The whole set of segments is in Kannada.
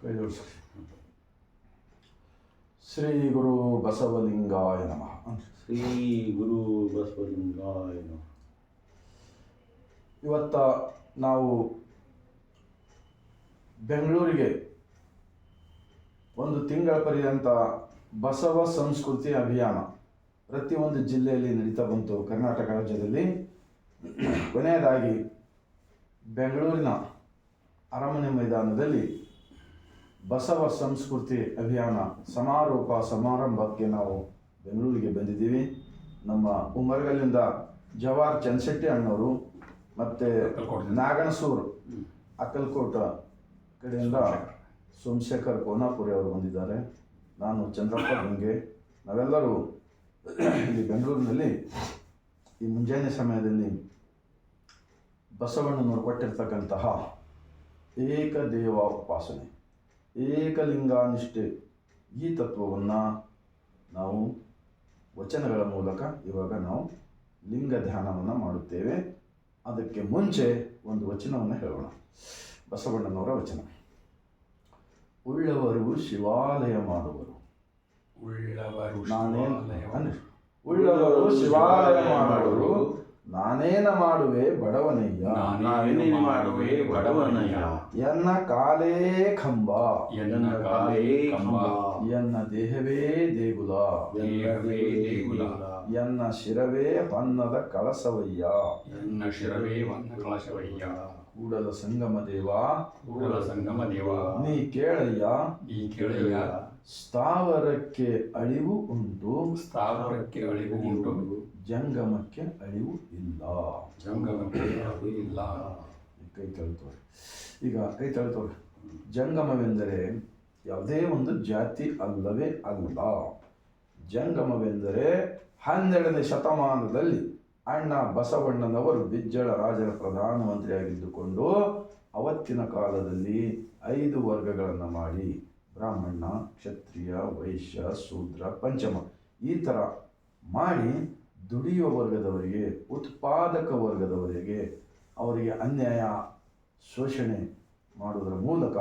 ಕೈ ಶ್ರೀ ಗುರು ಬಸವಲಿಂಗಾಯ ನಮಃ ಶ್ರೀ ಗುರು ಬಸವಲಿಂಗಾಯ ನಮಃ. ಇವತ್ತ ನಾವು ಬೆಂಗಳೂರಿಗೆ ಒಂದು ತಿಂಗಳ ಪರ್ಯಂತ ಬಸವ ಸಂಸ್ಕೃತಿ ಅಭಿಯಾನ ಪ್ರತಿಯೊಂದು ಜಿಲ್ಲೆಯಲ್ಲಿ ನಡೀತಾ ಬಂತು ಕರ್ನಾಟಕ ರಾಜ್ಯದಲ್ಲಿ ಕೊನೆಯದಾಗಿ ಬೆಂಗಳೂರಿನ ಅರಮನೆ ಮೈದಾನದಲ್ಲಿ ಬಸವ ಸಂಸ್ಕೃತಿ ಅಭಿಯಾನ ಸಮಾರೋಪ ಸಮಾರಂಭಕ್ಕೆ ನಾವು ಬೆಂಗಳೂರಿಗೆ ಬಂದಿದ್ದೀವಿ. ನಮ್ಮ ಉಮರ್ಗಲ್ಲಿಂದ ಜವಾಹರ್ ಚನ್ಶೆಟ್ಟಿ ಅಣ್ಣವರು ಮತ್ತು ನಾಗಣಸೂರು ಅಕ್ಕಲ್ಕೋಟ ಕಡೆಯಿಂದ ಸೋಮಶೇಖರ್ ಕೋನಾಪುರಿ ಅವರು ಬಂದಿದ್ದಾರೆ. ನಾನು ಚಂದ್ರಪ್ಪ ಗಂಗೆ. ನಾವೆಲ್ಲರೂ ಇಲ್ಲಿ ಬೆಂಗಳೂರಿನಲ್ಲಿ ಈ ಮುಂಜಾನೆ ಸಮಯದಲ್ಲಿ ಬಸವಣ್ಣನವರು ಕೊಟ್ಟಿರ್ತಕ್ಕಂತಹ ಏಕದೇವ ಉಪಾಸನೆ ಏಕಲಿಂಗಾನಿಷ್ಠೆ ಈ ತತ್ವವನ್ನು ನಾವು ವಚನಗಳ ಮೂಲಕ ಇವಾಗ ನಾವು ಲಿಂಗ ಧ್ಯಾನವನ್ನು ಮಾಡುತ್ತೇವೆ. ಅದಕ್ಕೆ ಮುಂಚೆ ಒಂದು ವಚನವನ್ನು ಹೇಳೋಣ. ಬಸವಣ್ಣನವರ ವಚನ. ಉಳ್ಳವರು ಶಿವಾಲಯ ಮಾಡುವರು. ಉಳ್ಳವರು ಉಳ್ಳವರು ಶಿವಾಲಯ ಮಾಡುವರು. ನಾನೇನ ಮಾಡುವೆ ಬಡವನಯ್ಯ? ನಾನೇನು ಮಾಡುವೆ ಬಡವನಯ್ಯ? ಎನ್ನ ಕಾಲೇ ಕಂಬ ಎನ್ನ ಕಾಲೇ ಕಂಬ ಎನ್ನ ದೇಹವೇ ದೇಗುಲ? ದೇಹವೇ ದೇಗುಲ? ಎನ್ನ ಶಿರವೇ ಪನ್ನದ ಕಳಸವಯ್ಯ? ಎನ್ನ ಶಿರವೇ ವನ್ನ ಕಳಸವಯ್ಯ? ಕೂಡಲ ಸಂಗಮ ದೇವ? ಕೂಡಲ ಸಂಗಮ ದೇವ? ನೀ ಕೇಳಯ್ಯ? ನೀ ಕೇಳಯ್ಯ? ಸ್ಥಾವರಕ್ಕೆ ಅಳಿವು ಉಂಟು? ಸ್ಥಾವರಕ್ಕೆ ಅಳಿವು ಉಂಟು? ಜಂಗಮಕ್ಕೆ ಅರಿವು ಇಲ್ಲ. ಜಂಗಮಕ್ಕೆ ಅರಿವು ಇಲ್ಲ. ಕೈ ತಳ್ತವ್ರೆ. ಈಗ ಕೈ ತಳ್ತವ್ರೆ. ಜಂಗಮವೆಂದರೆ ಯಾವುದೇ ಒಂದು ಜಾತಿ ಅಲ್ಲವೇ ಅಲ್ಲ. ಜಂಗಮವೆಂದರೆ ಹನ್ನೆರಡನೇ ಶತಮಾನದಲ್ಲಿ ಅಣ್ಣ ಬಸವಣ್ಣನವರು ಬಿಜ್ಜಳ ರಾಜರ ಪ್ರಧಾನಮಂತ್ರಿಯಾಗಿದ್ದುಕೊಂಡು ಅವತ್ತಿನ ಕಾಲದಲ್ಲಿ ಐದು ವರ್ಗಗಳನ್ನು ಮಾಡಿ ಬ್ರಾಹ್ಮಣ ಕ್ಷತ್ರಿಯ ವೈಶ್ಯ ಶೂದ್ರ ಪಂಚಮ ಈ ಥರ ಮಾಡಿ ದುಡಿಯುವ ವರ್ಗದವರಿಗೆ, ಉತ್ಪಾದಕ ವರ್ಗದವರಿಗೆ ಅವರಿಗೆ ಅನ್ಯಾಯ, ಶೋಷಣೆ ಮಾಡುವುದರ ಮೂಲಕ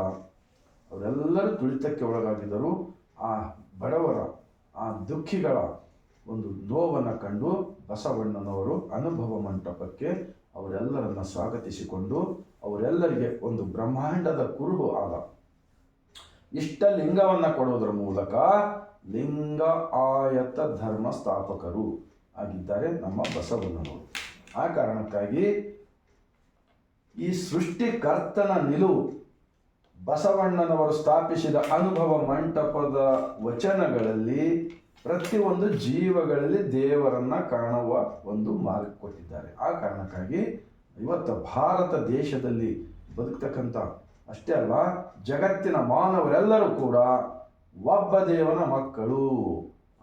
ಅವರೆಲ್ಲರೂ ತುಳಿತಕ್ಕೆ ಒಳಗಾಗಿದ್ದರು ಆ ಬಡವರ, ಆ ದುಃಖಿಗಳ ಒಂದು ನೋವನ್ನು ಕಂಡು ಬಸವಣ್ಣನವರು ಅನುಭವ ಮಂಟಪಕ್ಕೆ ಅವರೆಲ್ಲರನ್ನು ಸ್ವಾಗತಿಸಿಕೊಂಡು ಅವರೆಲ್ಲರಿಗೆ ಒಂದು ಬ್ರಹ್ಮಾಂಡದ ಕುರುಹು ಆದ. ಇಷ್ಟ ಲಿಂಗವನ್ನು ಕೊಡುವುದರ ಮೂಲಕ ಲಿಂಗ ಆಯತ ಧರ್ಮ ಸ್ಥಾಪಕರು ಆಗಿದ್ದಾರೆ ನಮ್ಮ ಬಸವಣ್ಣನವರು. ಆ ಕಾರಣಕ್ಕಾಗಿ ಈ ಸೃಷ್ಟಿಕರ್ತನ ನಿಲುವು ಬಸವಣ್ಣನವರು ಸ್ಥಾಪಿಸಿದ ಅನುಭವ ಮಂಟಪದ ವಚನಗಳಲ್ಲಿ ಪ್ರತಿಯೊಂದು ಜೀವಗಳಲ್ಲಿ ದೇವರನ್ನ ಕಾಣುವ ಒಂದು ಮಾರ್ಗ ಕೊಟ್ಟಿದ್ದಾರೆ. ಆ ಕಾರಣಕ್ಕಾಗಿ ಇವತ್ತು ಭಾರತ ದೇಶದಲ್ಲಿ ಬದುಕ್ತಕ್ಕಂಥ ಅಷ್ಟೇ ಅಲ್ಲ ಜಗತ್ತಿನ ಮಾನವರೆಲ್ಲರೂ ಕೂಡ ಒಬ್ಬ ದೇವನ ಮಕ್ಕಳು.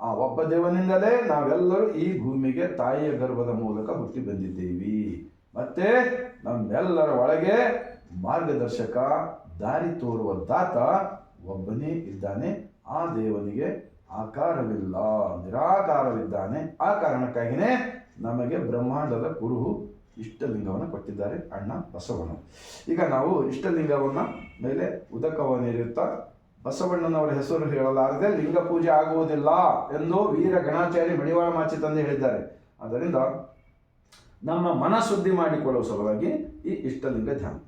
ಆ ಒಬ್ಬ ದೇವನಿಂದಲೇ ನಾವೆಲ್ಲರೂ ಈ ಭೂಮಿಗೆ ತಾಯಿಯ ಗರ್ಭದ ಮೂಲಕ ಹುಟ್ಟಿ ಬಂದಿದ್ದೀವಿ. ಮತ್ತೆ ನಮ್ಮೆಲ್ಲರ ಒಳಗೆ ಮಾರ್ಗದರ್ಶಕ, ದಾರಿ ತೋರುವ ದಾತ ಒಬ್ಬನೇ ಇದ್ದಾನೆ. ಆ ದೇವನಿಗೆ ಆಕಾರವಿಲ್ಲ, ನಿರಾಕಾರವಿದ್ದಾನೆ. ಆ ಕಾರಣಕ್ಕಾಗಿಯೇ ನಮಗೆ ಬ್ರಹ್ಮಾಂಡದ ಕುರುಹು ಇಷ್ಟಲಿಂಗವನ್ನು ಕೊಟ್ಟಿದ್ದಾರೆ ಅಣ್ಣ ಬಸವಣ್ಣ ಈಗ ನಾವು ಇಷ್ಟಲಿಂಗವನ್ನು ಮೇಲೆ ಉದಕವನ್ನು ನೀಡುತ್ತಾ ಬಸವಣ್ಣನವರ ಹೆಸರು ಹೇಳಲಾರದೆ ಲಿಂಗ ಪೂಜೆ ಆಗುವುದಿಲ್ಲ ಎಂದು ವೀರ ಗಣಾಚಾರಿ ಮಡಿವಾಳ ಮಾಚಿ ತಂದೆ ಹೇಳಿದ್ದಾರೆ. ಅದರಿಂದ ನಮ್ಮ ಮನಶುದ್ಧಿ ಮಾಡಿಕೊಳ್ಳುವ ಸಲುವಾಗಿ ಈ ಇಷ್ಟಲಿಂಗ ಧ್ಯಾನ.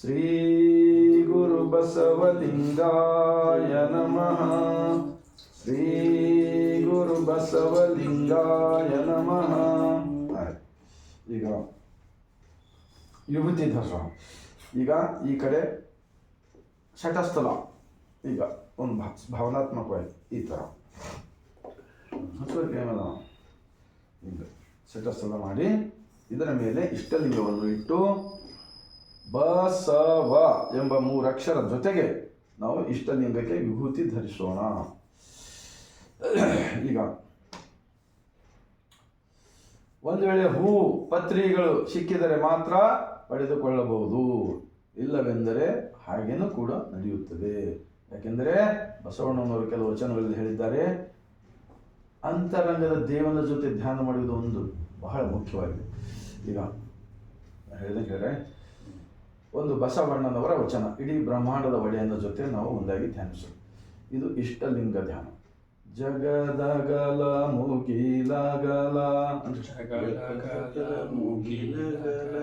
ಶ್ರೀ ಗುರು ಬಸವಲಿಂಗಾಯ ನಮಃ. ಶ್ರೀ ಗುರು ಬಸವಲಿಂಗಾಯ ನಮಃ. ಈಗ ಯುವತಿ ಧರ್ಮ ಈಗ ಈ ಕಡೆ ಶಟಸ್ಥಲ ಈಗ ಒಂದು ಭಾ, ಭಾವನಾತ್ಮಕವಾಗಿ ಈ ಥರ ಏನದ ಈಗ ಶಟಸ್ಥಲ ಮಾಡಿ ಇದರ ಮೇಲೆ ಇಷ್ಟಲಿಂಗವನ್ನು ಇಟ್ಟು ಬಸವ ಎಂಬ ಮೂರಕ್ಷರ ಜೊತೆಗೆ ನಾವು ಇಷ್ಟಲಿಂಗಕ್ಕೆ ವಿಭೂತಿ ಧರಿಸೋಣ. ಈಗ ಒಂದು ವೇಳೆ ಹೂ ಪತ್ರಿಗಳು ಸಿಕ್ಕಿದರೆ ಮಾತ್ರ ಪಡೆದುಕೊಳ್ಳಬಹುದು. ಇಲ್ಲವೆಂದರೆ ಹಾಗೇನೂ ಕೂಡ ನಡೆಯುತ್ತದೆ. ಯಾಕೆಂದರೆ ಬಸವಣ್ಣನವರು ಕೆಲವು ವಚನಗಳಲ್ಲಿ ಹೇಳಿದ್ದಾರೆ, ಅಂತರಂಗದ ದೇವನ ಜೊತೆ ಧ್ಯಾನ ಮಾಡುವುದು ಒಂದು ಬಹಳ ಮುಖ್ಯವಾಗಿದೆ. ಈಗ ಹೇಳಿದ್ರೆ ಒಂದು ಬಸವಣ್ಣನವರ ವಚನ, ಇಡೀ ಬ್ರಹ್ಮಾಂಡದ ಒಡೆಯನ ಜೊತೆ ನಾವು ಒಂದಾಗಿ ಧ್ಯಾನಿಸೋದು. ಇದು ಇಷ್ಟಲಿಂಗ ಧ್ಯಾನ. ಜಗದಗಲ ಮುಗಿಲಗಲ. ಮುಗಿಲಗಲ.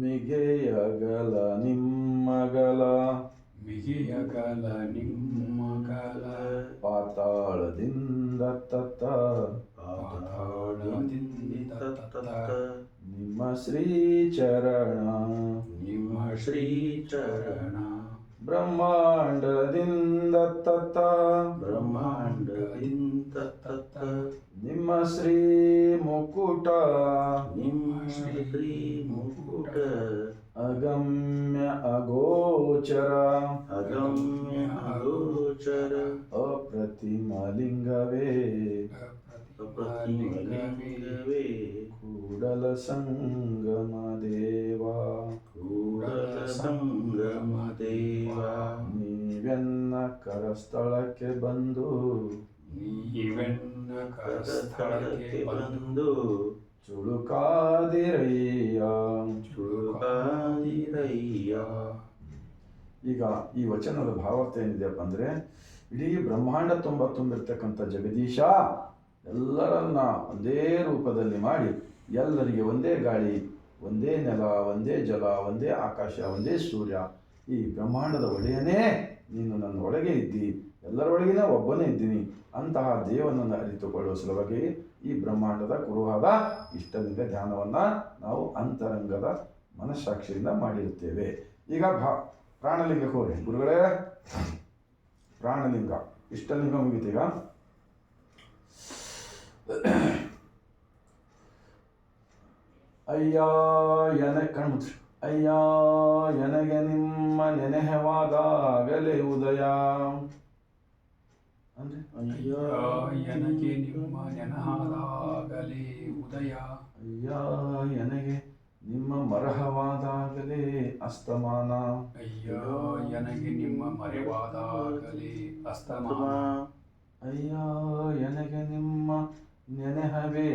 ಮಿಗೆಯಗಲ ನಿಮ್ಮಗಲ. ಮಿಗೆಯಗಲ ನಿಮ್ಮಗಲ. ಪಾತಾಳದಿಂದ ತತ್ತ. ಪಾತಾಳದಿಂದ ತತ್ತ. ನಿಮ್ಮ ಶ್ರೀ ಚರಣ ನಿಮ್ಮ ಶ್ರೀ ಚರಣ ಬ್ರಹ್ಮಾಂಡದಿಂದ ತತ್ತ. ತತ್ತ ನಿಮ್ಮ ಶ್ರೀ ಮುಕುಟ ನಿಮ್ಮ ಶ್ರೀ ಮುಕುಟ. ಅಗಮ್ಯ ಅಗೋಚರ ಅಗಮ್ಯ ಅಗೋಚರ. ಅಪ್ರತಿಮ ಲಿಂಗವೇ ಅಪ್ರತಿಮಲಿಂಗವೇ. ಕೂಡಲ ಸಂಗಮ ದೇವ ಕೂಡಲ ಸಂಗಮ ದೇವ ನೀವೆನ್ನ ಕರಸ್ಥಳಕ್ಕೆ ಬಂದು ನೀವೆನ್ನ ಕರಸ್ಥಳಕ್ಕೆ ಬಂದು ಚುಳುಕಾದಿರಯ್ಯ. ಚುಳುಕಾದಿರಯ್ಯ. ಈಗ ಈ ವಚನದ ಭಾವಾರ್ಥ ಏನಿದೆಯಪ್ಪ ಅಂದರೆ ಇಡೀ ಬ್ರಹ್ಮಾಂಡ ತುಂಬ ತುಂಬಿರ್ತಕ್ಕಂಥ ಜಗದೀಶ ಎಲ್ಲರನ್ನ ಒಂದೇ ರೂಪದಲ್ಲಿ ಮಾಡಿ ಎಲ್ಲರಿಗೆ ಒಂದೇ ಗಾಳಿ ಒಂದೇ ನೆಲ ಒಂದೇ ಜಲ ಒಂದೇ ಆಕಾಶ ಒಂದೇ ಸೂರ್ಯ ಈ ಬ್ರಹ್ಮಾಂಡದ ಒಡೆಯನೇ ನೀನು ನನ್ನ ಒಳಗೆ ಇದ್ದಿ. ಎಲ್ಲರೊಳಗಿನ ಒಬ್ಬನೇ ಇದ್ದೀನಿ ಅಂತಹ ದೇವನನ್ನು ಅರಿತುಕೊಳ್ಳುವ ಸಲುವಾಗಿ ಈ ಬ್ರಹ್ಮಾಂಡದ ಕುರುಹಾದ ಇಷ್ಟಲಿಂಗ ಧ್ಯಾನವನ್ನು ನಾವು ಅಂತರಂಗದ ಮನಸ್ಸಾಕ್ಷಿಯಿಂದ ಮಾಡಿರುತ್ತೇವೆ. ಈಗ ಭಾ, ಪ್ರಾಣಲಿಂಗಕ್ಕೆ ಹೋಗಿ ಗುರುಗಳೇ, ಪ್ರಾಣಲಿಂಗ. ಇಷ್ಟಲಿಂಗ ಮುಗಿತೀಗ ಅಯ್ಯ, ಎನ ಕಣ್ಮುಚ್ರಿ ಅಯ್ಯ, ಎನಗೆ ನಿಮ್ಮ ನೆನೆಹವಾದಾಗಲೇ ಉದಯ. ಅಂದ್ರೆ ಅಯ್ಯೋ ನನಗೆ ನಿಮ್ಮ ನೆನಹಾದಾಗಲೇ ಉದಯ. ಅಯ್ಯ ಎನಗೆ ನಿಮ್ಮ ಮರಹವಾದಾಗಲೇ ಅಸ್ತಮಾನ. ಅಯ್ಯೋ ನನಗೆ ನಿಮ್ಮ ಮರೆವಾದಾಗಲೇ ಅಸ್ತಮಾನ. ಅಯ್ಯ ಎನಗೆ ನಿಮ್ಮ ನೆನೆಹವೇ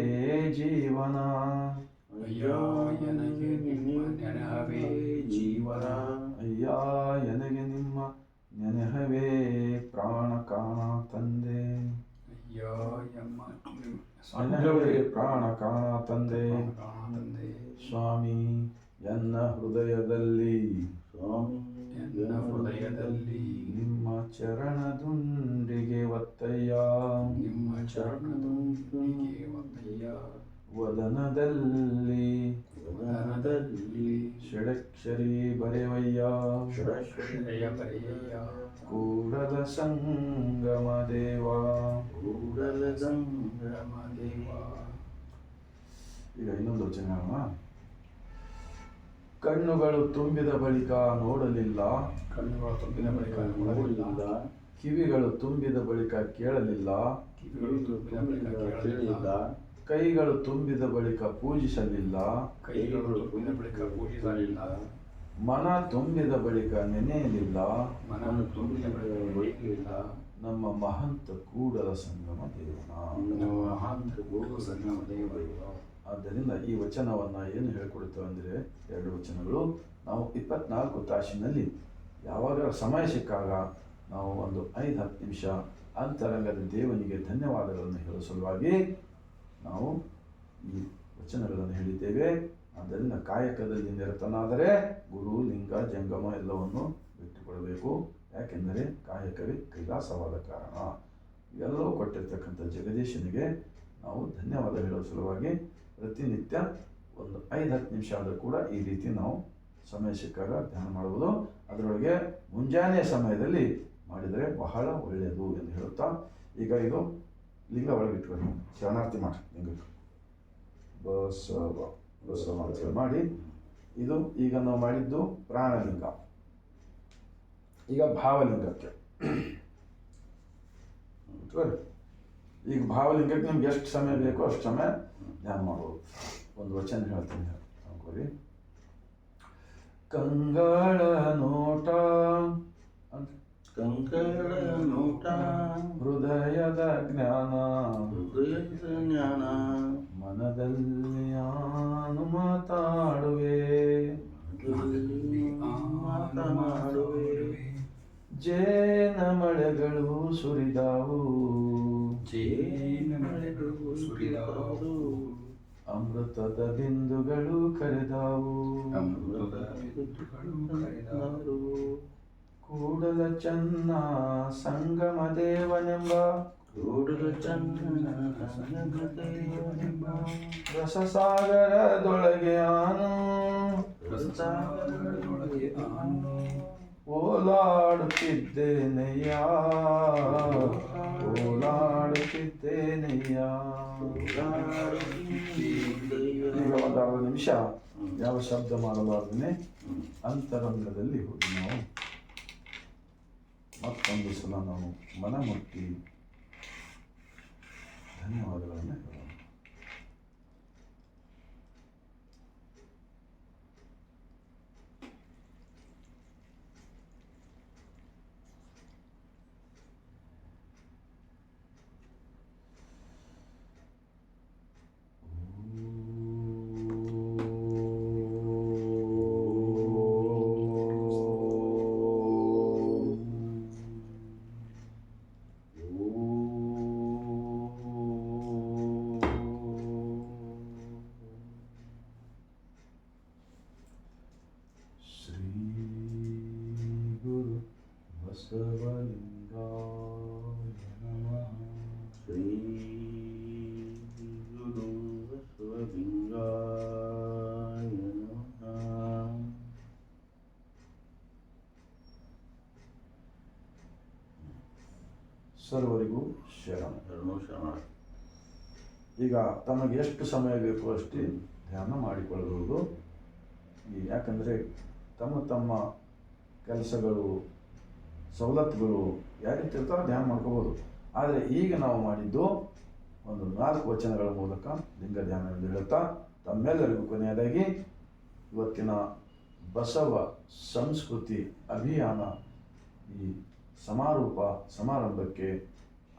ಜೀವನ. ಅಯ್ಯೋ ನನಗೆ ನಿಮ್ಮ ನೆನಹವೇ ಜೀವನ. ಅಯ್ಯ ಎನಗೆ ನಿಮ್ಮ ನೆನೆಹವೇ ಪ್ರಾಣ ಕಾಣ ತಂದೆ ಅಯ್ಯೋ ಎಮ್ಮ ನೆನೆಹವೇ ಪ್ರಾಣ ಕಾಣ ತಂದೆ ಸ್ವಾಮಿ ಎನ್ನ ಹೃದಯದಲ್ಲಿ. ಸ್ವಾಮಿ ಎನ್ನ ಹೃದಯದಲ್ಲಿ. ನಿಮ್ಮ ಚರಣದುಂಡಿಗೆ ಒತ್ತಯ್ಯ. ನಿಮ್ಮ ಚರಣದೊಂದಿಗೆ ಒತ್ತಯ್ಯ. ವದನದಲ್ಲಿ ವದನದಲ್ಲಿ ಷಡಕ್ಷರಿ ಬರೆವಯ್ಯ ಷಡಕ್ಷರಿಯ ಪರ್ಯಯ ಕೂಡದ ಸಂಗಮ ದೇವ ಕೂಡದ ಸಂಗಮ ದೇವ ಈಗ ಇನ್ನೊಂದು ವಚನ ಕಣ್ಣುಗಳು ತುಂಬಿದ ಬಳಿಕ ನೋಡಲಿಲ್ಲ. ಕಣ್ಣುಗಳು ತುಂಬಿದ ಬಳಿಕ ನೋಡಲಿಲ್ಲ. ಕಿವಿಗಳು ತುಂಬಿದ ಬಳಿಕ ಕೇಳಲಿಲ್ಲ. ಕಿವಿಗಳು ತುಂಬಿದ ಬಳಿಕ ಕೇಳಲಿಲ್ಲ. ಕೇಳಿಲ್ಲ ಕೈಗಳು ತುಂಬಿದ ಬಳಿಕ ಪೂಜಿಸಲಿಲ್ಲ. ಕೈಗಳು ತುಂಬಿದ ಬಳಿಕ ಪೂಜಿಸಲಿಲ್ಲ. ಮನ ತುಂಬಿದ ಬಳಿಕ ನೆನೆಯಲಿಲ್ಲ. ಮನ ತುಂಬಿದ ಬಳಿಕ ಒಯ್ಯಲಿಲ್ಲ ನಮ್ಮ ಮಹಂತ ಕೂಡಲ ಸಂಗಮ ದೇವನ. ನಮ್ಮ ಮಹಂತ ಗೋಕು ಸಂಗಮ ದೇವ ಆದ್ದರಿಂದ ಈ ವಚನವನ್ನ ಏನು ಹೇಳ್ಕೊಡ್ತೇವೆ ಅಂದ್ರೆ ಎರಡು ವಚನಗಳು. ನಾವು ಇಪ್ಪತ್ನಾಲ್ಕು ತಾಸಿನಲ್ಲಿ ಯಾವಾಗ ಸಮಯ ಸಿಕ್ಕಾಗ ನಾವು ಒಂದು ಐದು ಹತ್ತು ನಿಮಿಷ ಅಂತರಂಗದ ದೇವನಿಗೆ ಧನ್ಯವಾದಗಳನ್ನು ಹೇಳುವ ಸಲುವಾಗಿ ನಾವು ಈ ವಚನಗಳನ್ನು ಹೇಳಿದ್ದೇವೆ. ಆದ್ದರಿಂದ ಕಾಯಕದಲ್ಲಿ ನಿರತನಾದರೆ ಗುರು, ಲಿಂಗ, ಜಂಗಮ ಎಲ್ಲವನ್ನು ಬಿಟ್ಟುಕೊಡಬೇಕು. ಯಾಕೆಂದರೆ ಕಾಯಕವೇ ಕೈಲಾಸವಾದ ಕಾರಣ. ಇವೆಲ್ಲವೂ ಕೊಟ್ಟಿರ್ತಕ್ಕಂಥ ಜಗದೀಶನಿಗೆ ನಾವು ಧನ್ಯವಾದ ಹೇಳುವ ಸಲುವಾಗಿ ಪ್ರತಿನಿತ್ಯ ಒಂದು ಐದು ಹತ್ತು ನಿಮಿಷ ಆದರೂ ಕೂಡ ಈ ರೀತಿ ನಾವು ಸಮಯ ಸಿಕ್ಕಾಗ ಧ್ಯಾನ ಮಾಡುವುದು. ಅದರೊಳಗೆ ಮುಂಜಾನೆಯ ಸಮಯದಲ್ಲಿ ಮಾಡಿದರೆ ಬಹಳ ಒಳ್ಳೆಯದು ಎಂದು ಹೇಳುತ್ತಾ, ಈಗ ಇದು ಲಿಂಗ ಒಳಗೆ ಇಟ್ಕೊಳ್ಳಿ ಶರಣಾರ್ಥಿ ಮಾಡಿ ಲಿಂಗಕ್ಕೆ ಬಸವ. ಬಸವ ಮಾಡಿ. ಇದು ಈಗ ನಾವು ಮಾಡಿದ್ದು ಪ್ರಾಣಲಿಂಗ. ಈಗ ಭಾವಲಿಂಗಕ್ಕೆ. ಈಗ ಭಾವಲಿಂಗಕ್ಕೆ ನಿಮ್ಗೆ ಎಷ್ಟು ಸಮಯ ಬೇಕೋ ಅಷ್ಟು ಸಮಯ ಧ್ಯಾನ ಮಾಡ್ಬೋದು. ಒಂದು ವಚನ ಹೇಳ್ತೀನಿ ಅನ್ಕೋರಿ ಕಂಗಳ ನೋಟ ಅಂತ. ಕಂಕಣ ನೋಟ. ಹೃದಯದ ಜ್ಞಾನ. ಹೃದಯದ ಜ್ಞಾನ. ಮನದಲ್ಲಿ ನಾನು ಮಾತಾಡುವೆ. ಮಾತನಾಡುವೆ ಜೇನ ಮಳೆಗಳು ಸುರಿದಾವು. ಜೇನ ಮಳೆಗಳು ಸುರಿದಾವು. ಅಮೃತದ ಬಿಂದುಗಳು ಕರೆದಾವು. ಅಮೃತದ ಬಿಂದುಗಳು ಕರೆದಾವು. ಕೂಡಲ ಚನ್ನ ಸಂಗಮ ದೇವನೆಂಬ ಕೂಡಲ ಚಂದನ ರಸ ರಸಸಾಗರದೊಳಗೆ ಆನು. ರಸಸಾಗರದೊಳಗೆ ಆನು. ಓಲಾಡುತ್ತಿದ್ದೇನೆಯ? ಓಲಾಡುತ್ತಿದ್ದೇನೆಯ? ಈಗ ಒಂದು ಅರ್ಧ ನಿಮಿಷ. ಯಾವ ಶಬ್ದ ಮಾಡಬಾರ್ದನೆ? ಅಂತರಂಗದಲ್ಲಿ ಹೋಗಿ ನಾವು ಮತ್ತೊಂದು ಸಲ ನಾವು ಮನ ಸರ್ವರಿಗೂ ಶರಣ. ಶರಣು ಶರಣ. ಈಗ ತಮಗೆ ಎಷ್ಟು ಸಮಯ ಬೇಕು ಅಷ್ಟೇ ಧ್ಯಾನ ಮಾಡಿಕೊಳ್ಳಬಹುದು. ಯಾಕಂದರೆ ತಮ್ಮ ತಮ್ಮ ಕೆಲಸಗಳು ಸವಲತ್ತುಗಳು ಯಾವ ರೀತಿ ಇರ್ತಾರೋ ಧ್ಯಾನ ಮಾಡ್ಕೋಬೋದು ಆದರೆ ಈಗ ನಾವು ಮಾಡಿದ್ದು ಒಂದು ನಾಲ್ಕು ವಚನಗಳ ಮೂಲಕ ಲಿಂಗ ಧ್ಯಾನ ಎಂದು ಹೇಳ್ತಾ ತಮ್ಮೆಲ್ಲರಿಗೂ ಕೊನೆಯದಾಗಿ ಇವತ್ತಿನ ಬಸವ ಸಂಸ್ಕೃತಿ ಅಭಿಯಾನ ಈ ಸಮಾರೋಪ, ಸಮಾರಂಭಕ್ಕೆ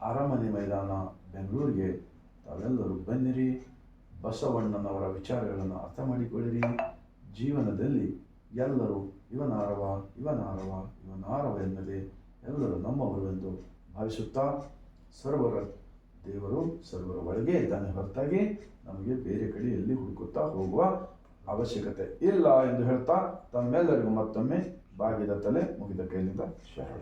ಅರಮನೆ ಮೈದಾನ, ಬೆಂಗಳೂರಿಗೆ ತಾವೆಲ್ಲರೂ ಬನ್ನಿರಿ. ಬಸವಣ್ಣನವರ ವಿಚಾರಗಳನ್ನು ಅರ್ಥ ಮಾಡಿಕೊಳ್ಳಿರಿ. ಜೀವನದಲ್ಲಿ ಎಲ್ಲರೂ ಇವನಾರವ ಇವನಾರವ ಇವನಾರವ ಎನ್ನದೆ ಎಲ್ಲರೂ ನಮ್ಮವರು ಎಂದು ಭಾವಿಸುತ್ತಾ ಸರ್ವರ ದೇವರು ಸರ್ವರ ಒಳಗೆ ಇದ್ದಾನೆ ಹೊರತಾಗಿ ನಮಗೆ ಬೇರೆ ಕಡೆ ಎಲ್ಲಿ ಹುಡುಕುತ್ತಾ ಹೋಗುವ ಅವಶ್ಯಕತೆ ಇಲ್ಲ ಎಂದು ಹೇಳ್ತಾ ತಮ್ಮೆಲ್ಲರಿಗೂ ಮತ್ತೊಮ್ಮೆ ಬಾಗಿದ ತಲೆ ಮುಗಿದ ಕೈಲಿಂದ ಶರಣ.